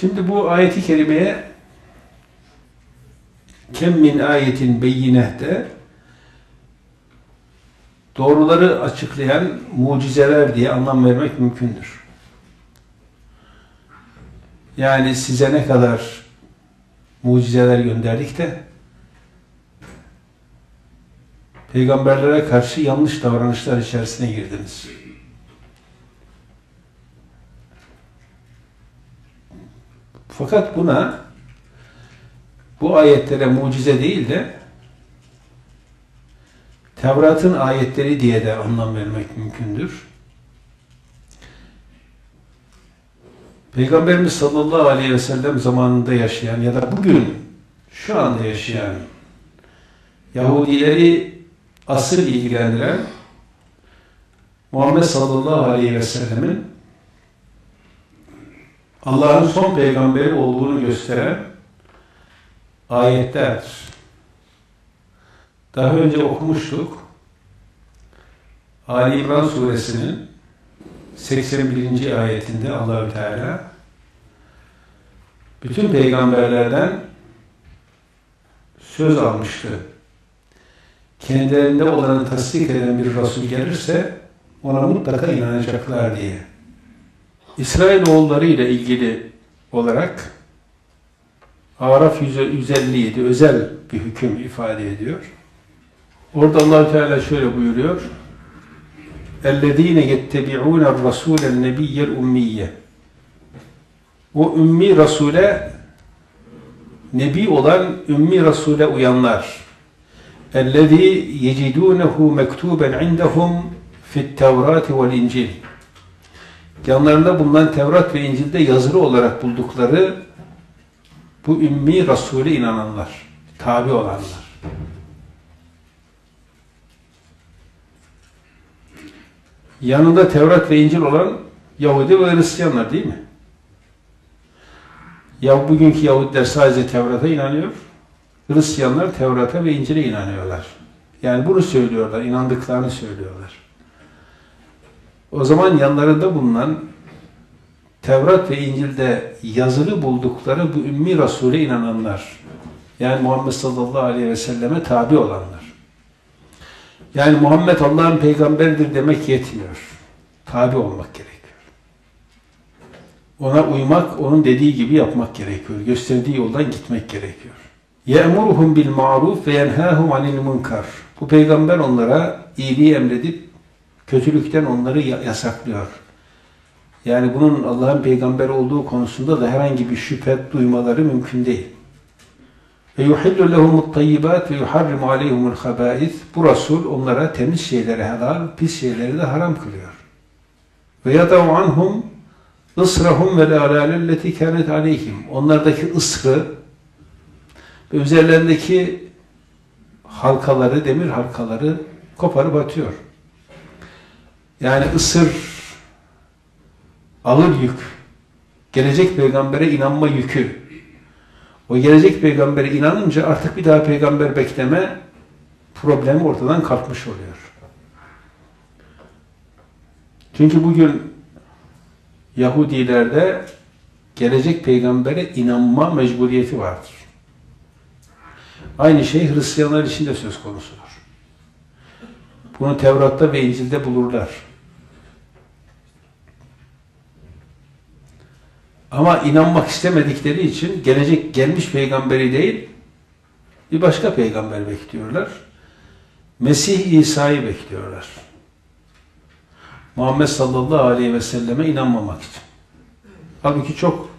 Şimdi bu ayeti kerimeye kem min ayetin beyinehte doğruları açıklayan mucizeler diye anlam vermek mümkündür. Yani size ne kadar mucizeler gönderdik de peygamberlere karşı yanlış davranışlar içerisine girdiniz. Fakat buna bu ayetlere mucize değil de Tevrat'ın ayetleri diye de anlam vermek mümkündür. Peygamberimiz sallallahu aleyhi ve sellem zamanında yaşayan ya da bugün şu anda yaşayan Yahudileri asıl ilgilendiren Muhammed sallallahu aleyhi ve sellemin Allah'ın son peygamberi olduğunu gösteren ayetlerdir. Daha önce okumuştuk. Ali İmran suresinin 81. ayetinde Allahü Teala bütün peygamberlerden söz almıştı. Kendilerinde olanı tasdik eden bir Resul gelirse ona mutlaka inanacaklar diye. İsrailoğulları ile ilgili olarak Araf 157 özel bir hüküm ifade ediyor. Orada allah Teala şöyle buyuruyor. اَلَّذ۪ينَ يَتَّبِعُونَ الرَّسُولَ النَّبِيَّ الْاُمِّيَّ O ümmi Resul'e Nebi olan ümmi Resul'e uyanlar. اَلَّذ۪ي يَجِدُونَهُ مَكْتُوبًا عِنْدَهُمْ فِي التَّوْرَاتِ وَالْاِنْجِلِ Yanlarında bulunan Tevrat ve İncil'de yazılı olarak buldukları bu ümmi Resul'e inananlar, tabi olanlar. Yanında Tevrat ve İncil olan Yahudi ve Hristiyanlar değil mi? Ya bugünkü Yahudiler sadece Tevrat'a inanıyor. Hristiyanlar Tevrat'a ve İncil'e inanıyorlar. Yani bunu söylüyorlar, inandıklarını söylüyorlar. O zaman yanlarında bulunan Tevrat ve İncil'de yazılı buldukları bu ümmi Resul'e inananlar, yani Muhammed sallallahu aleyhi ve selleme tabi olanlar. Yani Muhammed Allah'ın peygamberidir demek yetmiyor. Tabi olmak gerekiyor. Ona uymak, onun dediği gibi yapmak gerekiyor. Gösterdiği yoldan gitmek gerekiyor. يَأْمُرُهُمْ بِالْمَعْرُوفِ وَيَنْهَاهُمْ عَنِ الْمُنْكَرِ Bu peygamber onlara iyiliği emredip kötülükten onları yasaklıyor. Yani bunun Allah'ın peygamberi olduğu konusunda da herhangi bir şüphe duymaları mümkün değil. Ve yuhillu lehumut tayyibat ve yuharrimu aleyhumul habais. Bu Resul onlara temiz şeyleri helal, pis şeyleri de haram kılıyor. Ve yadav anhum ısrahum ve lâlâlelleti kânet aleyhim. Onlardaki ısrı ve üzerlerindeki halkaları, demir halkaları koparıp atıyor. Yani ısır ağır yük, gelecek peygambere inanma yükü. O gelecek peygambere inanınca artık bir daha peygamber bekleme problemi ortadan kalkmış oluyor. Çünkü bugün Yahudilerde gelecek peygambere inanma mecburiyeti vardır. Aynı şey Hristiyanlar için de söz konusudur. Bunu Tevrat'ta ve İncil'de bulurlar. Ama inanmak istemedikleri için gelecek gelmiş peygamberi değil, bir başka peygamber bekliyorlar. Mesih İsa'yı bekliyorlar. Muhammed sallallahu aleyhi ve selleme inanmamak için. Halbuki çok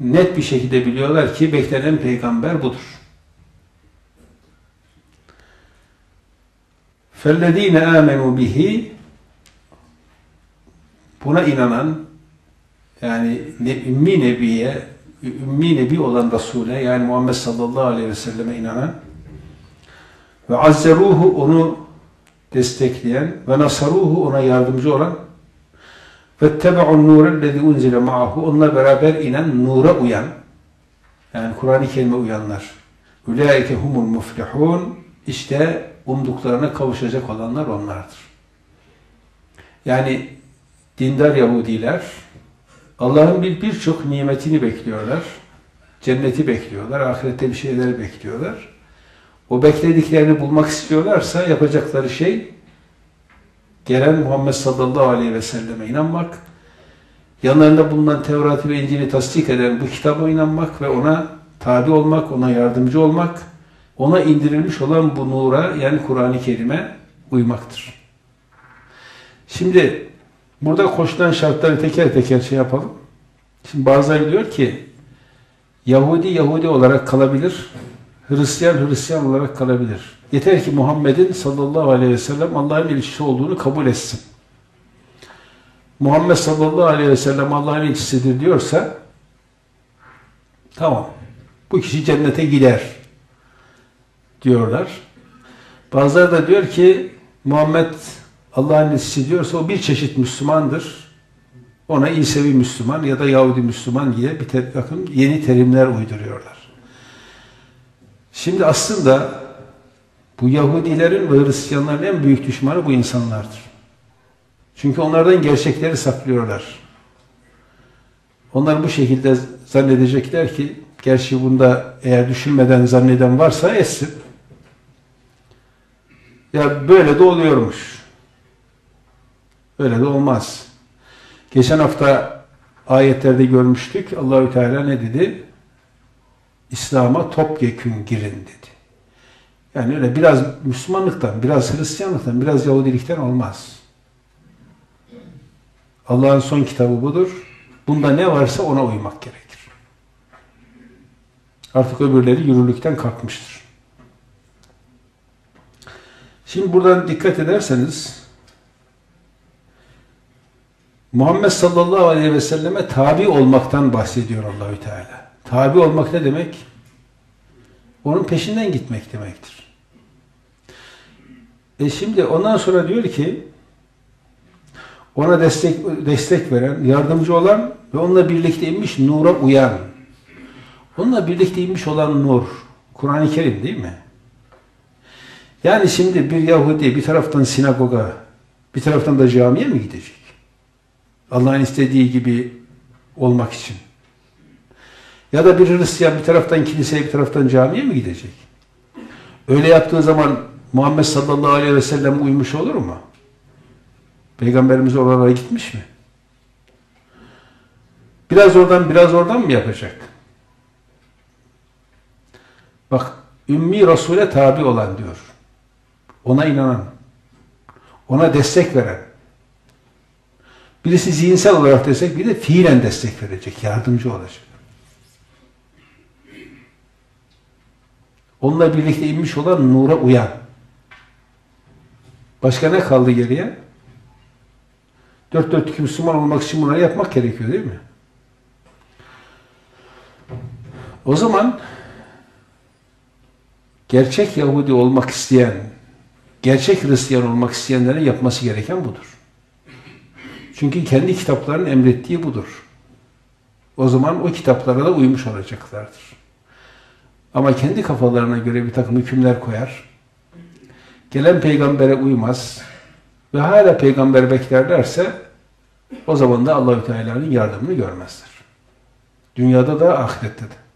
net bir şekilde biliyorlar ki beklenen peygamber budur. فَالَّذ۪ينَ آمَنُوا bihi Buna inanan, yani ne, ümmi nebiye, ümmi nebi olan Resul'e yani Muhammed sallallahu aleyhi ve selleme inanan ve azzeruhu onu destekleyen ve nasaruhu ona yardımcı olan ve tebe'un nurellezi unzile ma'ahu onunla beraber inen nura uyan yani Kur'an-ı Kerim'e uyanlar ulaike humul muflihun işte umduklarına kavuşacak olanlar onlardır. Yani dindar Yahudiler Allah'ın bir birçok nimetini bekliyorlar. Cenneti bekliyorlar, ahirette bir şeyler bekliyorlar. O beklediklerini bulmak istiyorlarsa yapacakları şey gelen Muhammed sallallahu aleyhi ve selleme inanmak, yanlarında bulunan Tevrat'ı ve İncil'i tasdik eden bu kitaba inanmak ve ona tabi olmak, ona yardımcı olmak, ona indirilmiş olan bu nura yani Kur'an-ı Kerim'e uymaktır. Şimdi burada koşulan şartları teker teker şey yapalım. Şimdi bazıları diyor ki Yahudi Yahudi olarak kalabilir, Hristiyan Hristiyan olarak kalabilir. Yeter ki Muhammed'in sallallahu aleyhi ve sellem Allah'ın elçisi olduğunu kabul etsin. Muhammed sallallahu aleyhi ve sellem Allah'ın elçisidir diyorsa tamam. Bu kişi cennete gider diyorlar. Bazıları da diyor ki Muhammed Allah'ın elçisi diyorsa o bir çeşit Müslümandır. Ona İsevi Müslüman ya da Yahudi Müslüman diye bir takım yeni terimler uyduruyorlar. Şimdi aslında bu Yahudilerin ve Hristiyanların en büyük düşmanı bu insanlardır. Çünkü onlardan gerçekleri saklıyorlar. Onlar bu şekilde zannedecekler ki, gerçi bunda eğer düşünmeden zanneden varsa etsin. Ya böyle de oluyormuş. Öyle de olmaz. Geçen hafta ayetlerde görmüştük. Allahü Teala ne dedi? İslam'a topyekün girin dedi. Yani öyle biraz Müslümanlıktan, biraz Hristiyanlıktan, biraz Yahudilikten olmaz. Allah'ın son kitabı budur. Bunda ne varsa ona uymak gerekir. Artık öbürleri yürürlükten kalkmıştır. Şimdi buradan dikkat ederseniz Muhammed sallallahu aleyhi ve selleme tabi olmaktan bahsediyor Allahü Teala. Tabi olmak ne demek? Onun peşinden gitmek demektir. E şimdi ondan sonra diyor ki ona destek destek veren, yardımcı olan ve onunla birlikte inmiş nura uyan. Onunla birlikte inmiş olan nur. Kur'an-ı Kerim değil mi? Yani şimdi bir Yahudi bir taraftan sinagoga, bir taraftan da camiye mi gidecek? Allah'ın istediği gibi olmak için. Ya da bir Hristiyan bir taraftan kiliseye bir taraftan camiye mi gidecek? Öyle yaptığı zaman Muhammed sallallahu aleyhi ve sellem uymuş olur mu? Peygamberimiz oralara gitmiş mi? Biraz oradan biraz oradan mı yapacak? Bak Ümmi Resul'e tabi olan diyor. Ona inanan. Ona destek veren. Birisi zihinsel olarak destek, bir de fiilen destek verecek, yardımcı olacak. Onunla birlikte inmiş olan nura uyan. Başka ne kaldı geriye? Dört dörtlük Müslüman olmak için bunları yapmak gerekiyor değil mi? O zaman gerçek Yahudi olmak isteyen, gerçek Hristiyan olmak isteyenlerin yapması gereken budur. Çünkü kendi kitaplarının emrettiği budur. O zaman o kitaplara da uymuş olacaklardır. Ama kendi kafalarına göre bir takım hükümler koyar. Gelen peygambere uymaz ve hala peygamber beklerlerse o zaman da Allahü Teala'nın yardımını görmezler. Dünyada da ahirette de.